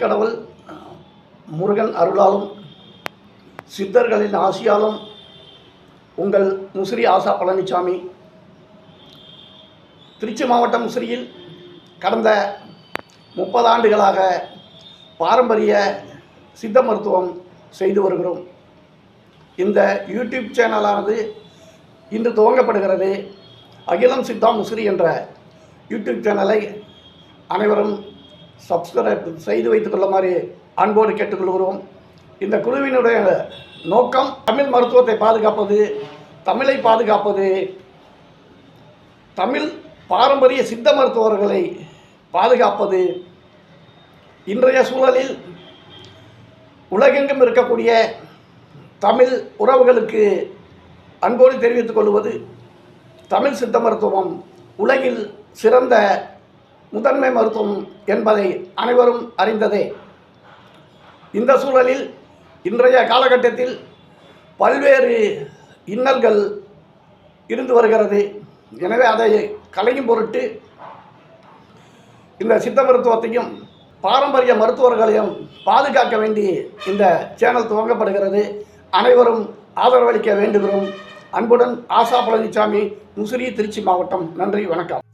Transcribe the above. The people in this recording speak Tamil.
கடவுள் முருகன் அருளாலும் சித்தர்களின் ஆசியாலும் உங்கள் முசிறி ஆசா பழனிசாமி திருச்சி மாவட்டம் முசிறியில் கடந்த முப்பது ஆண்டுகளாக பாரம்பரிய சித்த மருத்துவம் செய்து வருகிறோம். இந்த யூடியூப் சேனலானது இன்று துவங்கப்படுகிறது. அகிலம் சித்தா முசிறி என்ற யூடியூப் சேனலை அனைவரும் சப்ஸ்கிரைப் செய்து வைத்துக் கொள்ளுமாறு அன்போடு கேட்டுக்கொள்கிறோம். இந்த குழுவினுடைய நோக்கம் தமிழ் மருத்துவத்தை பாதுகாப்பது தமிழை பாதுகாப்பது தமிழ் பாரம்பரிய சித்த மருத்துவர்களை பாதுகாப்பது. இன்றைய சூழலில் உலகெங்கும் இருக்கக்கூடிய தமிழ் உறவுகளுக்கு அன்போடு தெரிவித்துக் கொள்வது தமிழ் சித்த மருத்துவம். உலகில் சிறந்த முதன்மை மருத்துவம் என்பதை அனைவரும் அறிந்ததே. இந்த சூழலில் இன்றைய காலகட்டத்தில் பல்வேறு இன்னல்கள் இருந்து வருகிறது. எனவே அதை கலையும் பொருட்டு இந்த சித்த மருத்துவத்தையும் பாரம்பரிய மருத்துவர்களையும் பாதுகாக்க வேண்டி இந்த சேனல் துவங்கப்படுகிறது. அனைவரும் ஆதரவளிக்க வேண்டுகிறோம். அன்புடன் ஆசா பழனிசாமி முசிறி திருச்சி மாவட்டம். நன்றி வணக்கம்.